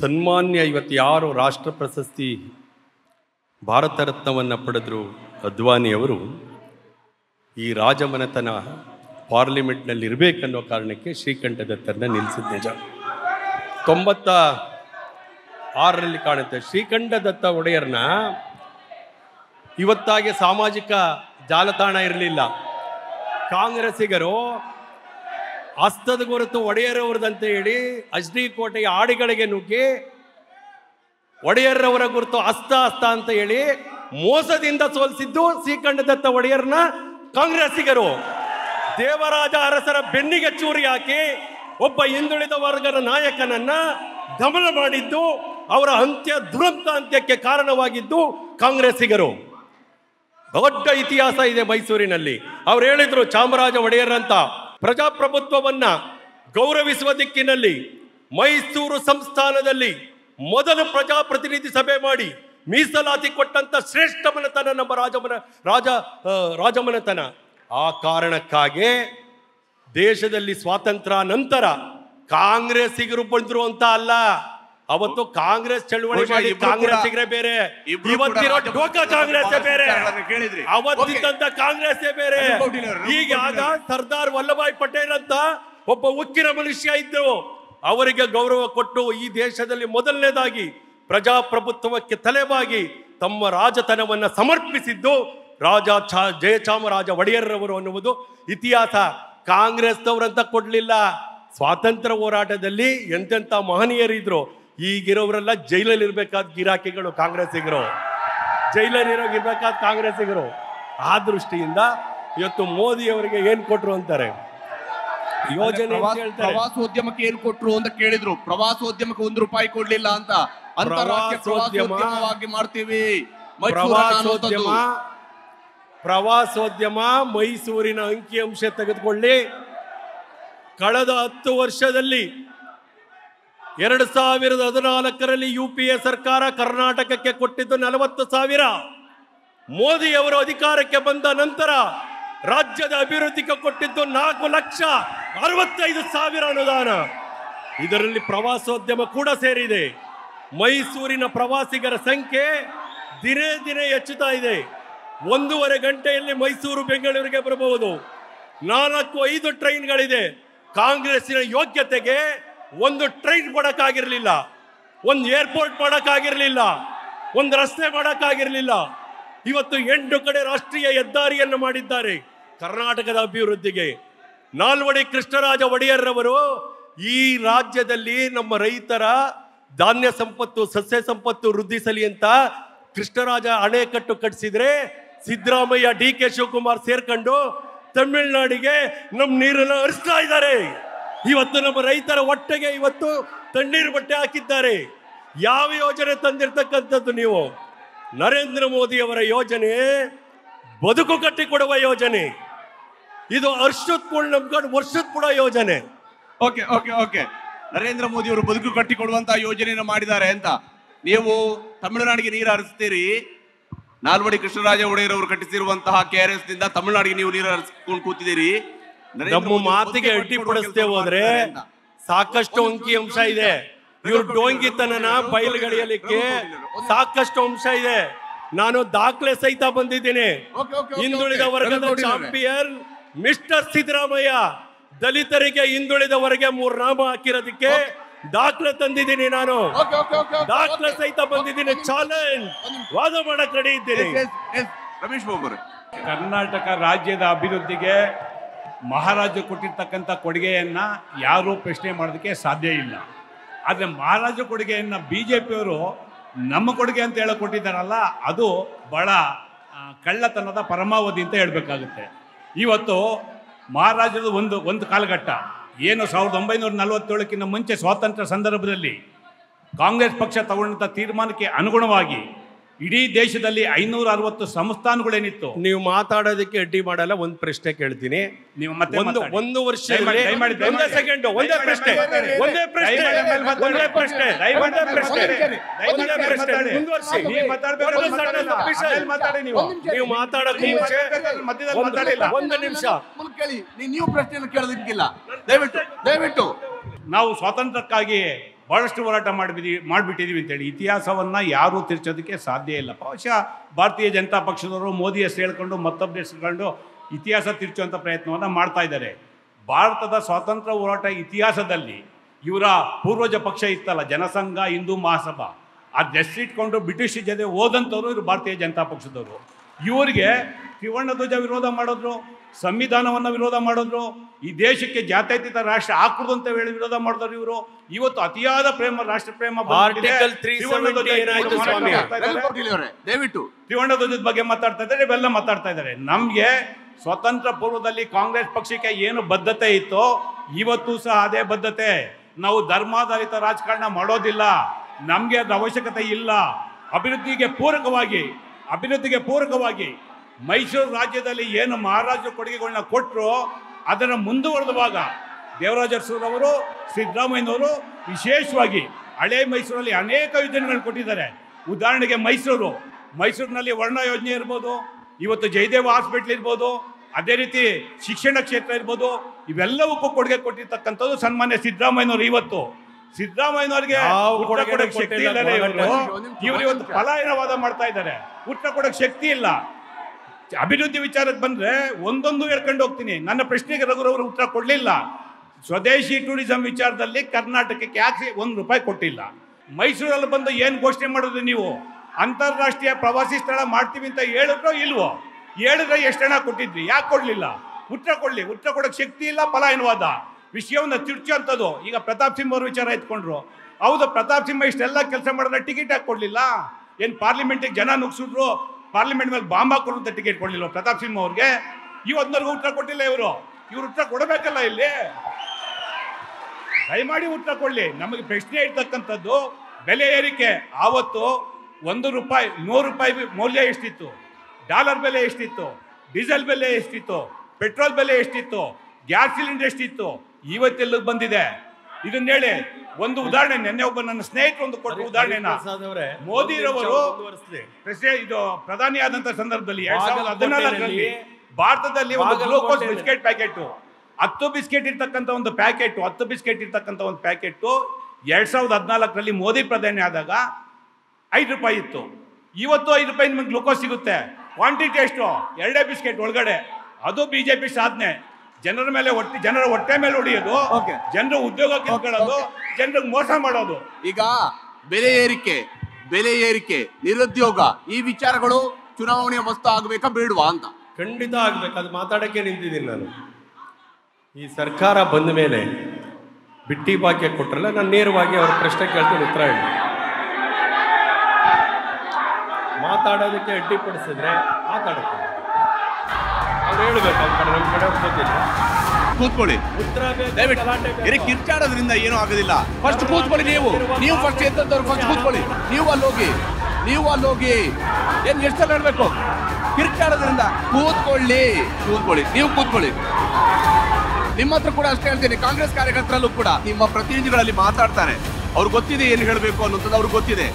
ಸನ್ಮಾನ್ಯ ಇವತ್ತು ಯಾರು ರಾಷ್ಟ್ರ ಪ್ರಶಸ್ತಿ, ಭಾರತ ರತ್ನವನ್ನು ಪಡೆದರು ಅದ್ವಾನಿಯವರು ಈ ರಾಜಮನೆತನ ಪಾರ್ಲಿಮೆಂಟ್ನಲ್ಲಿ ಇರಬೇಕನ್ನೋ ಕಾರಣಕ್ಕೆ ಶ್ರೀಕಂಠದತ್ತರನ್ನ ನಿಲ್ಲಿಸಿದ ನಿಜ. ತೊಂಬತ್ತ ಆರರಲ್ಲಿ ಕಾಣುತ್ತೆ, ಶ್ರೀಕಂಠದತ್ತ ಒಡೆಯರ್ನ ಇವತ್ತಾಗೆ ಸಾಮಾಜಿಕ ಜಾಲತಾಣ ಇರಲಿಲ್ಲ. ಕಾಂಗ್ರೆಸ್ಸಿಗರು ಹಸ್ತದ ಗುರುತು ಅಂತ ಹೇಳಿ ಅಜ್ನಿ ಕೋಟೆಯ ಆಡಿಗಳಿಗೆ ನುಗ್ಗಿ ಒಡೆಯರವರ ಗುರುತು ಹಸ್ತ ಹಸ್ತ ಅಂತ ಹೇಳಿ ಮೋಸದಿಂದ ಸೋಲಿಸಿದ್ದು ಶ್ರೀಕಂಠದತ್ತ ಒಡೆಯರ್ನ ಕಾಂಗ್ರೆಸ್ಸಿಗರು. ದೇವರಾಜ ಅರಸರ ಬೆನ್ನಿಗೆ ಚೂರಿ ಹಾಕಿ ಒಬ್ಬ ಹಿಂದುಳಿದ ವರ್ಗದ ನಾಯಕನನ್ನ ದಮನ ಮಾಡಿದ್ದು ಅವರ ಅಂತ್ಯ ದುರಂತ ಅಂತ್ಯಕ್ಕೆ ಕಾರಣವಾಗಿದ್ದು ಕಾಂಗ್ರೆಸ್ಸಿಗರು. ದೊಡ್ಡ ಇತಿಹಾಸ ಇದೆ ಮೈಸೂರಿನಲ್ಲಿ. ಅವ್ರು ಹೇಳಿದ್ರು ಚಾಮರಾಜ ಒಡೆಯರ್ ಅಂತ. ಪ್ರಜಾಪ್ರಭುತ್ವವನ್ನ ಗೌರವಿಸುವ ದಿಕ್ಕಿನಲ್ಲಿ ಮೈಸೂರು ಸಂಸ್ಥಾನದಲ್ಲಿ ಮೊದಲು ಪ್ರಜಾಪ್ರತಿನಿಧಿ ಸಭೆ ಮಾಡಿ ಮೀಸಲಾತಿ ಕೊಟ್ಟಂಥ ಶ್ರೇಷ್ಠ ಮನೆತನ ನಮ್ಮ ರಾಜಮನ, ರಾಜ ರಾಜಮನೆತನ. ಆ ಕಾರಣಕ್ಕಾಗಿ ದೇಶದಲ್ಲಿ ಸ್ವಾತಂತ್ರ್ಯ ನಂತರ ಕಾಂಗ್ರೆಸ್ಸಿಗರು ಬಂದ್ರು ಅಲ್ಲ. ಅವತ್ತು ಕಾಂಗ್ರೆಸ್ ಚಳುವಳಿ ಮಾಡಿ ಕಾಂಗ್ರೆಸ್ ಬೇರೆ. ಇವತ್ತಿರೋ ಡೋಕಾ ಕಾಂಗ್ರೆಸ್ ಬೇರೆ. ಅವತ್ತಿದ್ದಂತ ಕಾಂಗ್ರೆಸ್ ಬೇರೆ. ಈಗಾಗ ಸರ್ದಾರ್ ವಲ್ಲಭಾಯ್ ಪಟೇಲ್ ಅಂತ ಒಬ್ಬ ಉಕ್ಕಿನ ಮನುಷ್ಯ ಇದ್ರು ಅವರಿಗೆ ಗೌರವ ಕೊಟ್ಟು ಈ ದೇಶದಲ್ಲಿ ಮೊದಲನೇದಾಗಿ ಪ್ರಜಾಪ್ರಭುತ್ವಕ್ಕೆ ತಲೆಬಾಗಿ ತಮ್ಮ ರಾಜತನವನ್ನ ಸಮರ್ಪಿಸಿದ್ದು ರಾಜ ಛಾ ಜಯಚಾಮರಾಜ ಒಡೆಯರ್ರವರು ಅನ್ನುವುದು. ಇತಿಹಾಸ ಕಾಂಗ್ರೆಸ್ನವರಂತ ಕೊಡ್ಲಿಲ್ಲ. ಸ್ವಾತಂತ್ರ್ಯ ಹೋರಾಟದಲ್ಲಿ ಎಂತೆಂಥ ಮಹನೀಯರಿದ್ರು. ಈಗಿರೋರೆಲ್ಲ ಜೈಲಲ್ಲಿ ಇರ್ಬೇಕಾದ ಗಿರಾಕಿಗಳು ಕಾಂಗ್ರೆಸ್ಸಿಗರು. ಜೈಲಲ್ಲಿ ಇರೋಗಿರ್ಬೇಕಾದ ಕಾಂಗ್ರೆಸ್ಸಿಗರು. ಆ ದೃಷ್ಟಿಯಿಂದ ಇವತ್ತು ಮೋದಿ ಅವರಿಗೆ ಏನ್ ಕೊಟ್ರು ಅಂತಾರೆ? ಯೋಜನೆ ಪ್ರವಾಸೋದ್ಯಮಕ್ಕೆ ಏನ್ ಕೊಟ್ರು ಅಂತ ಕೇಳಿದ್ರು. ಪ್ರವಾಸೋದ್ಯಮಕ್ಕೆ ಒಂದು ರೂಪಾಯಿ ಕೊಡ್ಲಿಲ್ಲ ಅಂತ. ಅಂತಾರಾಷ್ಟ್ರೀಯ ಪ್ರವಾಸೋದ್ಯಮವಾಗಿ ಮಾಡ್ತೀವಿ. ಪ್ರವಾಸೋದ್ಯಮ ಪ್ರವಾಸೋದ್ಯಮ ಮೈಸೂರಿನ ಅಂಕಿಅಂಶ ತೆಗೆದುಕೊಳ್ಳಿ. ಕಳೆದ ಹತ್ತು ವರ್ಷದಲ್ಲಿ ಎರಡು ಸಾವಿರದ ಹದಿನಾಲ್ಕರಲ್ಲಿ ಯು ಪಿ ಎ ಸರ್ಕಾರ ಕರ್ನಾಟಕಕ್ಕೆ ಕೊಟ್ಟಿದ್ದು ನಲವತ್ತು ಸಾವಿರ. ಮೋದಿ ಅವರು ಅಧಿಕಾರಕ್ಕೆ ಬಂದ ನಂತರ ರಾಜ್ಯದ ಅಭಿವೃದ್ಧಿಗೆ ಕೊಟ್ಟಿದ್ದು ನಾಲ್ಕು ಲಕ್ಷ ಅರವತ್ತೈದು ಸಾವಿರ ಅನುದಾನ. ಇದರಲ್ಲಿ ಪ್ರವಾಸೋದ್ಯಮ ಕೂಡ ಸೇರಿದೆ. ಮೈಸೂರಿನ ಪ್ರವಾಸಿಗರ ಸಂಖ್ಯೆ ದಿನೇ ದಿನೇ ಹೆಚ್ಚುತ್ತಾ ಇದೆ. ಒಂದೂವರೆ ಗಂಟೆಯಲ್ಲಿ ಮೈಸೂರು, ಬೆಂಗಳೂರಿಗೆ ಬರಬಹುದು. ನಾಲ್ಕು, ಐದು ಟ್ರೈನ್ಗಳಿದೆ. ಕಾಂಗ್ರೆಸ್ಸಿನ ಯೋಗ್ಯತೆಗೆ ಒಂದು ಟ್ರೈನ್ ಕೊಡೋಕ್ಕಾಗಿರಲಿಲ್ಲ ಒಂದು ಏರ್ಪೋರ್ಟ್ ಮಾಡೋಕ್ಕಾಗಿರಲಿಲ್ಲ ಒಂದು ರಸ್ತೆ ಮಾಡೋಕ್ಕಾಗಿರಲಿಲ್ಲ ಇವತ್ತು ಎಂಟು ಕಡೆ ರಾಷ್ಟ್ರೀಯ ಹೆದ್ದಾರಿಯನ್ನು ಮಾಡಿದ್ದಾರೆ ಕರ್ನಾಟಕದ ಅಭಿವೃದ್ಧಿಗೆ. ನಾಲ್ವಡಿ ಕೃಷ್ಣರಾಜ ಒಡೆಯರ್ರವರು ಈ ರಾಜ್ಯದಲ್ಲಿ ನಮ್ಮ ರೈತರ ಧಾನ್ಯ ಸಂಪತ್ತು, ಸಸ್ಯ ಸಂಪತ್ತು ವೃದ್ಧಿಸಲಿ ಅಂತ ಕೃಷ್ಣರಾಜ ಅಣೆಕಟ್ಟು ಕಟ್ಟಿಸಿದ್ರೆ ಸಿದ್ದರಾಮಯ್ಯ, ಡಿ ಕೆ ಶಿವಕುಮಾರ್ ಸೇರ್ಕೊಂಡು ತಮಿಳುನಾಡಿಗೆ ನಮ್ಮ ನೀರನ್ನು ಹರಿಸ್ತಾ ಇದ್ದಾರೆ. ಇವತ್ತು ನಮ್ಮ ರೈತರ ಹೊಟ್ಟೆಗೆ ಇವತ್ತು ತಣ್ಣೀರು ಬಟ್ಟೆ ಹಾಕಿದ್ದಾರೆ. ಯಾವ ಯೋಜನೆ ತಂದಿರತಕ್ಕಂಥದ್ದು ನೀವು? ನರೇಂದ್ರ ಮೋದಿ ಅವರ ಯೋಜನೆ, ಬದುಕು ಕಟ್ಟಿಕೊಡುವ ಯೋಜನೆ. ಇದು ವರ್ಷದ ಕೂಡ ನಂಬ್ಕೊಂಡು ವರ್ಷದ ಕೂಡ ಯೋಜನೆ. Okay okay okay. Narendra Modi ಅವರು ಬದುಕು ಕಟ್ಟಿಕೊಡುವಂತ ಯೋಜನೆಯನ್ನು ಮಾಡಿದ್ದಾರೆ ಅಂತ. ನೀವು ತಮಿಳುನಾಡಿಗೆ ನೀರು ಹರಿಸ್ತೀರಿ. ನಾಲ್ವಡಿ ಕೃಷ್ಣರಾಜ ಒಡೆಯರ್ ಅವರು ಕಟ್ಟಿಸಿರುವಂತಹ ಕೆ ಆರ್ ಎಸ್ನಿಂದ ತಮಿಳುನಾಡಿಗೆ ನೀವು ನೀರು ಹರಿಸ್ಕೊಂಡು ಕೂತಿದ್ದೀರಿ. ನಮ್ಮ ಮಾತಿಗೆ ಬದುಕು ಅಡ್ಡಿ ಕಟ್ಟಿಕೊಡುವ ಪಡಿಸ್ತೇ ಕೆಲಸ ಹೋದ್ರೆ. ಸಾಕಷ್ಟು ಅಂಕಿ ಅಂಶ ಇದೆ. ಇವ್ರ ಡೋಂಗಿತನನ ಬಯಲುಗಳಿಯಲಿಕ್ಕೆ ಸಾಕಷ್ಟು ಅಂಶ ಇದೆ. ನಾನು ದಾಖಲೆ ಸಹಿತ ಬಂದಿದ್ದೀನಿ. ಹಿಂದುಳಿದ. ವರ್ಗದ ಚಾಂಪಿಯನ್ ಮಿಸ್ಟರ್ ಸಿದ್ದರಾಮಯ್ಯ ದಲಿತರಿಗೆ ಹಿಂದುಳಿದವರಿಗೆ ಮೂರ್ ನಾಮ ಹಾಕಿರೋದಕ್ಕೆ ದಾಖಲೆ ತಂದಿದ್ದೀನಿ ನಾನು. ದಾಖಲೆ ಸಹಿತ ಬಂದಿದ್ದೀನಿ. ಚಾಲೆಂಜ್. ವಾದ ಮಾಡಕ್ ರೆಡಿ ಇದ್ದೀನಿ. ರಮೇಶ್ ಬಾಬು ಕರ್ನಾಟಕ ರಾಜ್ಯದ ಅಭಿವೃದ್ಧಿಗೆ ಮಹಾರಾಜ ಕೊಟ್ಟಿರ್ತಕ್ಕಂಥ ಕೊಡುಗೆಯನ್ನು ಯಾರೂ ಪ್ರಶ್ನೆ ಮಾಡೋದಕ್ಕೆ ಸಾಧ್ಯ ಇಲ್ಲ. ಆದರೆ ಮಹಾರಾಜ ಕೊಡುಗೆಯನ್ನು ಬಿ ಜೆ ಪಿಯವರು ನಮ್ಮ ಕೊಡುಗೆ ಅಂತ ಹೇಳಿ ಕೊಟ್ಟಿದ್ದಾರಲ್ಲ, ಅದು ಬಹಳ ಕಳ್ಳತನದ ಪರಮಾವಧಿ ಅಂತ ಹೇಳಬೇಕಾಗುತ್ತೆ. ಇವತ್ತು ಮಹಾರಾಜರ ಒಂದು ಒಂದು ಕಾಲಘಟ್ಟ. ಏನು ಸಾವಿರದ ಒಂಬೈನೂರ ನಲವತ್ತೇಳಕ್ಕಿಂತ ಮುಂಚೆ ಸ್ವಾತಂತ್ರ್ಯ ಸಂದರ್ಭದಲ್ಲಿ ಕಾಂಗ್ರೆಸ್ ಪಕ್ಷ ತಗೊಂಡಂಥ ತೀರ್ಮಾನಕ್ಕೆ ಅನುಗುಣವಾಗಿ ಇಡೀ ದೇಶದಲ್ಲಿ ಐನೂರ ಅರವತ್ತು ಸಂಸ್ಥಾನಗಳೇನಿತ್ತು? ನೀವು ಮಾತಾಡೋದಕ್ಕೆ ಅಡ್ಡಿ ಮಾಡಲ್ಲ ಒಂದ್ ಪ್ರಶ್ನೆ ಕೇಳ್ತೀನಿ. ನೀವು ಮತ್ತೆ ಒಂದು. ಒಂದು ದಯಮಾಡಿ, ಒಂದೇ. ಸೆಕೆಂಡ್ ಒಂದೇ ಪ್ರಶ್ನೆ. ಒಂದೇ ಪ್ರಶ್ನೆ. ಒಂದೇ ಪ್ರಶ್ನೆ. ಒಂದೇ ಪ್ರಶ್ನೆ. ಒಂದೇ ಪ್ರಶ್ನೆ. ಮುಂದುವರಿಸಿ. ಮಾತಾಡಿ ನೀವು. ನೀವು ಮಾತಾಡೋದು ಮುಂಚೆ ಮಧ್ಯದಲ್ಲಿ ಒಂದು- ಮಾತಾಡಿಲ್ಲ. ಒಂದು ನಿಮಿಷ. ಕೇಳಿ. ನೀವು ಪ್ರಶ್ನೆ ಕೇಳೋದಕ್ಕಿಲ್ಲ. ದಯವಿಟ್ಟು ದಯವಿಟ್ಟು. ನಾವು ಸ್ವಾತಂತ್ರ್ಯಕ್ಕಾಗಿ ಭಾಳಷ್ಟು ಹೋರಾಟ ಮಾಡಿಬಿಡಿ ಮಾಡಿಬಿಟ್ಟಿದ್ದೀವಿ ಅಂತೇಳಿ. ಇತಿಹಾಸವನ್ನು ಯಾರೂ ತಿರ್ಚೋದಕ್ಕೆ ಸಾಧ್ಯ ಇಲ್ಲ ಬಹುಶಃ ಭಾರತೀಯ ಜನತಾ ಪಕ್ಷದವರು ಮೋದಿ ಹೆಸರು ಹೇಳ್ಕೊಂಡು ಮತ್ತೊಬ್ಬ ಹೆಸರುಕೊಂಡು ಇತಿಹಾಸ ತಿರ್ಚುವಂಥ ಪ್ರಯತ್ನವನ್ನು ಮಾಡ್ತಾ ಇದ್ದಾರೆ. ಭಾರತದ ಸ್ವಾತಂತ್ರ್ಯ ಹೋರಾಟ ಇತಿಹಾಸದಲ್ಲಿ ಇವರ ಪೂರ್ವಜ ಪಕ್ಷ ಇತ್ತಲ್ಲ, ಜನಸಂಘ, ಹಿಂದೂ ಮಹಾಸಭಾ. ಆ ದಶಿಟ್ಕೊಂಡು ಬ್ರಿಟಿಷ್ ಜೊತೆ ಹೋದಂಥವ್ರು ಇವರು ಭಾರತೀಯ ಜನತಾ ಪಕ್ಷದವರು. ಇವರಿಗೆ ತ್ರಿವರ್ಣ ಧ್ವಜ ವಿರೋಧ ಮಾಡಿದ್ರು. ಸಂವಿಧಾನವನ್ನು ವಿರೋಧ ಮಾಡಿದ್ರು ಈ ದೇಶಕ್ಕೆ ಜಾತ್ಯತೀತ ರಾಷ್ಟ್ರ ಹಾಕುದು ಅಂತ ಹೇಳಿ ವಿರೋಧ ಮಾಡಿದ್ರು ಇವರು ಇವತ್ತು ಅತಿಯಾದ ಪ್ರೇಮ ರಾಷ್ಟ್ರ ಪ್ರೇಮ ಬಂದ್ಬಿಟ್ಟಿದೆ. 370 ಏನಾಯ್ತು ಸ್ವಾಮಿ? ಮಾತಾಡ್ತಾ ಇದ್ದಾರೆ. ವೆಲ್ ದಯವಿಟ್ಟು ತ್ರಿವರ್ಣ ಧ್ವಜದ ಬಗ್ಗೆ ಮಾತಾಡ್ತಾ ಇದ್ದಾರೆ ಇವೆಲ್ಲ ಮಾತಾಡ್ತಾ ಇದ್ದಾರೆ ನಮಗೆ ಸ್ವತಂತ್ರ ಪೂರ್ವದಲ್ಲಿ ಕಾಂಗ್ರೆಸ್ ಪಕ್ಷಕ್ಕೆ ಏನು ಬದ್ಧತೆ ಇತ್ತೋ ಇವತ್ತು ಸಹ ಅದೇ ಬದ್ಧತೆ ನಾವು ಧರ್ಮಾಧಾರಿತ ರಾಜಕಾರಣ ಮಾಡೋದಿಲ್ಲ ನಮಗೆ ಅದು ಅವಶ್ಯಕತೆ ಇಲ್ಲ ಅಭಿವೃದ್ಧಿಗೆ ಪೂರಕವಾಗಿ ಅಭಿವೃದ್ಧಿಗೆ ಪೂರಕವಾಗಿ ಮೈಸೂರು ರಾಜ್ಯದಲ್ಲಿ ಏನು ಮಹಾರಾಜ ಕೊಡುಗೆಗಳನ್ನ ಕೊಟ್ಟರು ಅದನ್ನು ಮುಂದುವರೆದುವಾಗ ದೇವರಾಜ ಅರಸರವರು ಸಿದ್ದರಾಮಯ್ಯನವರು ವಿಶೇಷವಾಗಿ ಹಳೆ ಮೈಸೂರಲ್ಲಿ ಅನೇಕ ಯೋಜನೆಗಳನ್ನು ಕೊಟ್ಟಿದ್ದಾರೆ. ಉದಾಹರಣೆಗೆ ಮೈಸೂರು. ಮೈಸೂರಿನಲ್ಲಿ ವರ್ಣ ಯೋಜನೆ ಇರ್ಬೋದು ಇವತ್ತು ಜಯದೇವ ಹಾಸ್ಪಿಟ್ಲ್ ಇರ್ಬೋದು ಅದೇ ರೀತಿ ಶಿಕ್ಷಣ ಕ್ಷೇತ್ರ ಇರ್ಬೋದು ಇವೆಲ್ಲವಕ್ಕೂ ಕೊಡುಗೆ ಕೊಟ್ಟಿರ್ತಕ್ಕಂಥದ್ದು ಸನ್ಮಾನ್ಯ ಸಿದ್ದರಾಮಯ್ಯನವರು ಇವತ್ತು. ಸಿದ್ದರಾಮಯ್ಯನವರಿಗೆ ಕೊಡಕ್ಕೆ ಶಕ್ತಿ ಇಲ್ಲ ಇಲ್ಲದೆ ಇವರು ಇವತ್ತು ಪಲಾಯನವಾದ ಮಾಡ್ತಾ ಇದ್ದಾರೆ. ಹುಟ್ಟ ಕೊಡಕ್ಕೆ ಶಕ್ತಿ ಇಲ್ಲ. ಅಭಿವೃದ್ಧಿ ವಿಚಾರಕ್ಕೆ ಬಂದ್ರೆ ಒಂದೊಂದು ಹೇಳ್ಕೊಂಡು ಹೋಗ್ತೀನಿ. ನನ್ನ ಪ್ರಶ್ನೆಗೆ ರಘುರವರು ಉತ್ತರ ಕೊಡಲಿಲ್ಲ. ಸ್ವದೇಶಿ ಟೂರಿಸಂ ವಿಚಾರದಲ್ಲಿ ಕರ್ನಾಟಕಕ್ಕೆ ಯಾಕೆ ಒಂದು ರೂಪಾಯಿ ಕೊಟ್ಟಿಲ್ಲ? ಮೈಸೂರಲ್ಲಿ ಬಂದು ಏನು ಘೋಷಣೆ ಮಾಡಿದ್ರಿ ನೀವು? ಅಂತಾರಾಷ್ಟ್ರೀಯ ಪ್ರವಾಸಿ ಸ್ಥಳ ಮಾಡ್ತೀವಿ ಅಂತ ಹೇಳಿದ್ರೋ ಇಲ್ವೋ? ಹೇಳಿದ್ರೆ ಎಷ್ಟು ಹಣ ಕೊಟ್ಟಿದ್ರಿ? ಯಾಕೆ ಕೊಡಲಿಲ್ಲ? ಉತ್ತರ ಕೊಡಲಿ. ಉತ್ತರ ಕೊಡೋಕೆ ಶಕ್ತಿ ಇಲ್ಲ ಪಲಾಯನವಾದ ವಿಷಯವನ್ನು ತಿರ್ಚುವಂಥದ್ದು ಈಗ ಪ್ರತಾಪ್ ಸಿಂಹ ಅವ್ರ ವಿಚಾರ ಎತ್ಕೊಂಡ್ರು. ಹೌದು, ಪ್ರತಾಪ್ ಸಿಂಹ ಇಷ್ಟೆಲ್ಲ ಕೆಲಸ ಮಾಡಿದ್ರೆ ಟಿಕೆಟ್ ಹಾಕಿ ಕೊಡಲಿಲ್ಲ? ಏನು ಪಾರ್ಲಿಮೆಂಟಿಗೆ ಜನ ನುಗ್ಸಿದ್ರು? ಪಾರ್ಲಿಮೆಂಟ್ ಮೇಲೆ ಬಾಂಬ್ ಹಾಕೊಳ್ಳುವಂತ ಟಿಕೆಟ್ ಕೊಡಲಿಲ್ಲ ಪ್ರತಾಪ್ ಸಿಂಹ ಅವ್ರಿಗೆ? ಇವತ್ತಿನವರೆಗೂ ಉತ್ತರ ಕೊಟ್ಟಿಲ್ಲ ಇವರು. ಇವ್ರು ಉತ್ತರ ಕೊಡಬೇಕಲ್ಲ ಇಲ್ಲಿ? ದಯಮಾಡಿ ಉತ್ತರ ಕೊಡಲಿ. ನಮಗೆ ಪ್ರಶ್ನೆ ಇರ್ತಕ್ಕಂಥದ್ದು, ಬೆಲೆ ಏರಿಕೆ. ಆವತ್ತು ಒಂದು ರೂಪಾಯಿ, ನೂರು ರೂಪಾಯಿ ಮೌಲ್ಯ ಎಷ್ಟಿತ್ತು? ಡಾಲರ್ ಬೆಲೆ ಎಷ್ಟಿತ್ತು? ಡೀಸೆಲ್ ಬೆಲೆ ಎಷ್ಟಿತ್ತು? ಪೆಟ್ರೋಲ್ ಬೆಲೆ ಎಷ್ಟಿತ್ತು? ಗ್ಯಾಸ್ ಸಿಲಿಂಡರ್ ಎಷ್ಟಿತ್ತು? ಇವತ್ತೆಲ್ಲ ಬಂದಿದೆ. ಇದನ್ನ ಹೇಳಿ ಒಂದು ಉದಾಹರಣೆ ನಿನ್ನೆ ಒಬ್ಬ ನನ್ನ ಸ್ನೇಹಿತರು ಒಂದು ಕೊಟ್ಟ ಉದಾಹರಣೆನ. ಅವರೇ, ಮೋದಿರವರು. ಇದು ಪ್ರಧಾನಿ ಆದಂತ ಸಂದರ್ಭದಲ್ಲಿ ಎರಡ್ ಸಾವಿರದ ಹದಿನಾಲ್ಕರಲ್ಲಿ ಭಾರತದಲ್ಲಿ ಒಂದು ಗ್ಲೂಕೋಸ್ ಬಿಸ್ಕೆಟ್ ಪ್ಯಾಕೆಟ್. ಹತ್ತು ಬಿಸ್ಕೆಟ್ ಇರ್ತಕ್ಕಂಥ ಒಂದು ಪ್ಯಾಕೆಟ್ ಹತ್ತು ಬಿಸ್ಕೆಟ್ ಇರ್ತಕ್ಕಂಥ ಒಂದು ಪ್ಯಾಕೆಟ್ ಎರಡ್ ಸಾವಿರದ ಹದಿನಾಲ್ಕರಲ್ಲಿ ಮೋದಿ ಪ್ರಧಾನಿ ಆದಾಗ ಐದು ರೂಪಾಯಿ ಇತ್ತು. ಇವತ್ತು ಐದು ರೂಪಾಯಿ ನಿಮಗೆ ಗ್ಲೂಕೋಸ್ ಸಿಗುತ್ತೆ. ಕ್ವಾಂಟಿಟಿ ಎಷ್ಟು? ಎರಡೇ ಬಿಸ್ಕೆಟ್ ಒಳಗಡೆ. ಅದು ಬಿಜೆಪಿ ಸಾಧನೆ. ಜನರ ಮೇಲೆ ಹೊಟ್ಟೆ ಜನರ ಹೊಟ್ಟೆ ಮೇಲೆ ಹೊಡೆಯೋದು. ಜನರ ಉದ್ಯೋಗ ಕಿತ್ಕೊಳ್ಳೋದು ಜನರಿಗೆ ಮೋಸ ಮಾಡೋದು. ಈಗ ಬೆಲೆ ಏರಿಕೆ ಬೆಲೆ ಏರಿಕೆ ನಿರುದ್ಯೋಗ ಈ ವಿಚಾರಗಳು ಚುನಾವಣೆಯ ವಸ್ತು ಆಗ್ಬೇಕಾ ಬೇಡವಾ ಅಂತ? ಖಂಡಿತ ಆಗ್ಬೇಕು. ಅದು ಮಾತಾಡಕ್ಕೆ ನಿಂತಿದ್ದೀನಿ ನಾನು. ಈ ಸರ್ಕಾರ ಬಂದ ಮೇಲೆ ಬಿಟ್ಟಿ ಬಾಕಿ ಕೊಟ್ರಲ್ಲ ನಾನು ನೇರವಾಗಿ ಅವ್ರ ಪ್ರಶ್ನೆ ಕೇಳ್ತೀನಿ ಉತ್ತರ ಹೇಳಿ. ಮಾತಾಡೋದಕ್ಕೆ ಅಡ್ಡಿಪಡಿಸಿದ್ರೆ ಮಾತಾಡಕ್ಕೆ ಅವ್ರು ಹೇಳ್ಬೇಕು ಅವ್ರ ಕಡೆ ನಮ್ಮ ಕಡೆ ಗೊತ್ತಿಲ್ಲ ಕೂತ್ಕೊಳ್ಳಿ. ದಯವಿಟ್ಟು ಗಲಾಟೆ ಕಿರ್ಚಾಡೋದ್ರಿಂದ ಏನೂ ಆಗೋದಿಲ್ಲ. ಫಸ್ಟ್ ಕೂತ್ಕೊಳ್ಳಿ ನೀವು. ನೀವು ಫಸ್ಟ್ ಎದ್ದವ್ರು ಫಸ್ಟ್ ಕೂತ್ಕೊಳ್ಳಿ. ನೀವು ಅಲ್ಲಿ ಹೋಗಿ. ನೀವು ಅಲ್ಲಿ ಹೋಗಿ. ಏನ್ ಎಷ್ಟೆಲ್ಲ ಹೇಳ್ಬೇಕು? ಕಿರ್ಚಾಡೋದ್ರಿಂದ ಕೂತ್ಕೊಳ್ಳಿ. ಕೂತ್ಕೊಳ್ಳಿ. ನೀವು ಕೂತ್ಕೊಳ್ಳಿ. ನಿಮ್ಮ ಹತ್ರ ಕೂಡ ಅಷ್ಟೇ ಹೇಳ್ತೀನಿ. ಕಾಂಗ್ರೆಸ್ ಕಾರ್ಯಕರ್ತರಲ್ಲೂ ಕೂಡ ನಿಮ್ಮ ಪ್ರತಿನಿಧಿಗಳಲ್ಲಿ ಮಾತಾಡ್ತಾರೆ. ಅವ್ರಿಗೆ ಗೊತ್ತಿದೆ ಏನು ಹೇಳಬೇಕು ಅನ್ನೋಂಥದ್ದು ಅವ್ರಿಗೆ ಗೊತ್ತಿದೆ.